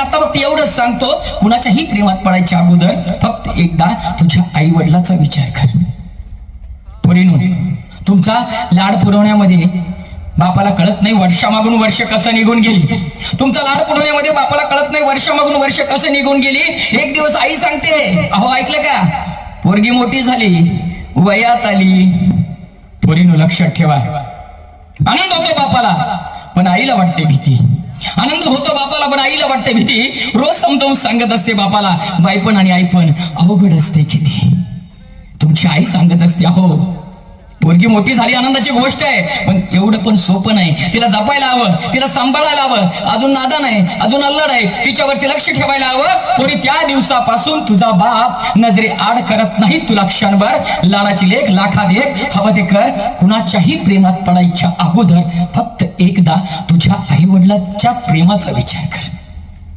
आता फक्त एवढंच सांगतो कुणाच्याही प्रेमात पडायच्या अगोदर फक्त एकदा तुझ्या आई वडिलाचा विचार कर. पोरीनो तुमचा लाड पुरवण्यामध्ये बापाला कळत नाही वर्षामागून वर्ष कसं निघून गेली. तुमचा लाड पुरवण्यामध्ये बापाला कळत नाही वर्षामागून वर्ष कसं निघून गेली. एक दिवस आई सांगते अहो ऐकलं का? पोरगी मोठी झाली वयात आली. पोरीनो लक्षात ठेवा. आनंद होतो बापाला पण आईला वाटते भीती. आनंद होतो बापाला पण आईला वाटते भीती. रोज समजावून सांगत असते बापाला बायपण आणि आई पण अवघड असते किती. तुमची आई सांगत असते अहो मुलगी मोठी झाली आनंदाची गोष्ट आहे. पण एवढं पण सोपं नाही. तिला जपायला हवं तिला सांभाळायला हवं. अजून नादा नाही अजून अल्लड आहे. तिच्यावरती लक्ष ठेवायला हवं. पोरी त्या दिवसापासून तुझा बाप नजरे आड करत नाही तुला क्षणभर. लाडाची लेख लाखा देख हवं ते कर. कुणाच्याही प्रेमात पडायच्या अगोदर फक्त एकदा तुझ्या आई वडिलांच्या प्रेमाचा विचार कर.